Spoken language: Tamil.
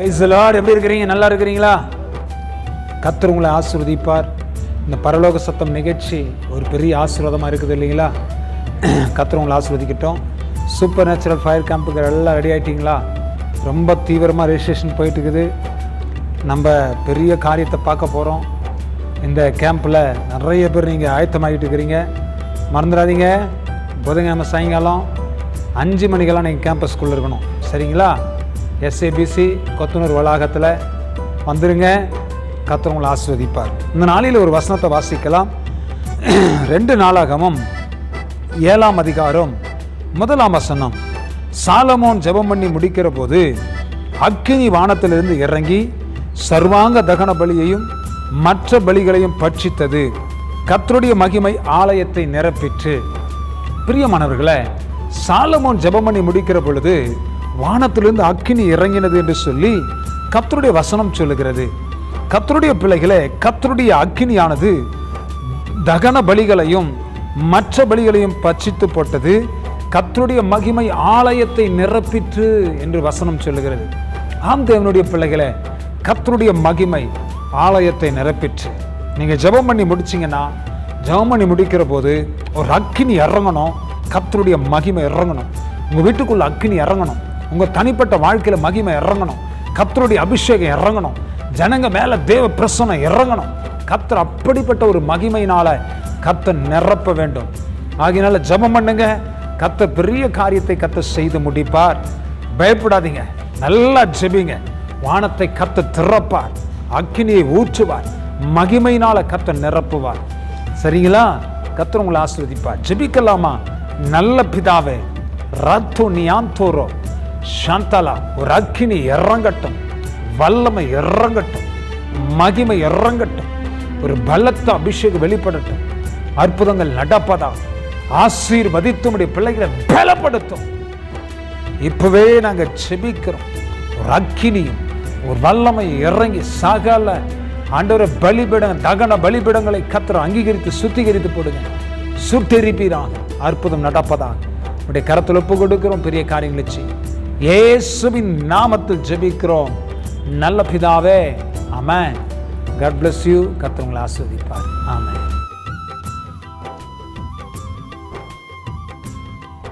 Praise எப்படி இருக்கிறீங்க? நல்லா இருக்கிறீங்களா? கத்தர் உங்களை ஆசீர்வதிப்பார். இந்த பரலோக சத்தம் நிகழ்ச்சி ஒரு பெரிய ஆசீர்வாதமாக இருக்குது இல்லைங்களா? கத்தர் உங்களை ஆசீர்வதிக்கட்டும். சூப்பர் நேச்சுரல் ஃபயர் கேம்புக்கு எல்லாம் ரெடி ஆகிட்டிங்களா ரொம்ப தீவிரமாக ரெஜிஸ்ட்ரேஷன் போயிட்டு இருக்குது நம்ம பெரிய காரியத்தை பார்க்க போகிறோம் இந்த கேம்பில் நிறைய பேர் நீங்கள் ஆயத்தமாகிட்டு இருக்கிறீங்க. மறந்துடாதீங்க. புதன்கிழமை சாயங்காலம் அஞ்சு மணிக்கெல்லாம் நீங்கள் கேம்பஸ்குள்ளே இருக்கணும். சரிங்களா? எஸ்ஏபிசி கொத்தனூர் வளாகத்தில் வந்துருங்க. கர்த்தர் உங்களை இந்த நாளில் ஒரு வசனத்தை வாசிக்கலாம். ரெண்டு நாளாகமும் ஏழாம் அதிகாரம் முதலாம் வசனம். சாலமோன் ஜெபம் பண்ணி முடிக்கிற போது அக்கினி வானத்திலிருந்து இறங்கி சர்வாங்க தகன பலியையும் மற்ற பலிகளையும் பட்சித்தது. கத்தருடைய மகிமை ஆலயத்தை நிரப்பிற்று. பிரியமானவர்களே சாலமோன் ஜெபம் பண்ணி முடிக்கிற பொழுது வானத்திலிருந்து அக்கினி இறங்கினது என்று சொல்லி கத்தருடைய வசனம் சொல்லுகிறது. கத்தருடைய பிள்ளைகளே கத்தருடைய அக்கினியானது தகன பலிகளையும் மற்ற பலிகளையும் பச்சித்து போட்டது. கத்தருடைய மகிமை ஆலயத்தை நிரப்பிற்று என்று வசனம் சொல்லுகிறது. ஆம் தேவனுடைய பிள்ளைகளே கத்தருடைய மகிமை ஆலயத்தை நிரப்பிற்று. நீங்கள் ஜெபம் பண்ணி முடிச்சீங்கன்னா ஜெபம் பண்ணி முடிக்கிற போது ஒரு அக்கினி இறங்கணும். கத்தருடைய மகிமை இறங்கணும். உங்கள் வீட்டுக்குள்ள அக்கினி இறங்கணும். உங்கள் தனிப்பட்ட வாழ்க்கையில் மகிமை இறங்கணும். கத்தருடைய அபிஷேகம் இறங்கணும். ஜனங்க மேலே தேவ பிரசனம் இறங்கணும். கத்தர் அப்படிப்பட்ட ஒரு மகிமையினால் கத்தர் நிரப்ப வேண்டும். ஆகினால ஜெபம் பண்ணுங்க. கத்த பெரிய காரியத்தை கத்த செய்து முடிப்பார். பயப்படாதீங்க. நல்லா ஜெபிங்க. வானத்தை கத்த திறப்பார். அக்கினியை ஊற்றுவார். மகிமையினால கத்த நிரப்புவார். சரிங்களா? கத்தர் உங்களை ஆசீர்வதிப்பார். ஜெபிக்கலாமா? நல்ல பிதாவே ரத்து நியாந்தோரோ. சாந்தலா ஒரு அக்கினி இறங்கட்டும் வல்லமை இறங்கட்டும் மகிமை இறங்கட்டும் ஒரு பலத்த அபிஷேகம் வெளிப்படட்டும் அற்புதங்கள் நடப்பதா ஆசீர்வதித்து உடைய பிள்ளைகளை பலப்படுத்தும். இப்பவே நாங்க செபிக்கிறோம் ஒரு அக்கினியும் ஒரு வல்லமை இறங்கி சகல ஆண்டவரை பலிபிடம் தகன பலிபிடங்களை கத்திர அங்கீகரித்து சுத்திகரித்து போடுங்க. சுட்டெரிப்பீராக அற்புதம் நடப்பதாக உடைய கரத்தில் ஒப்பு கொடுக்கிறோம் பெரிய காரியங்களை செய்யும் இயேசுவின் நாமத்தில் ஜெபிக்கிறோம். நல்ல பிதாவே ஆமென். கட் பிளஸ் யூ கத்தவங்களை ஆஸ்வதிப்பார் ஆமாம்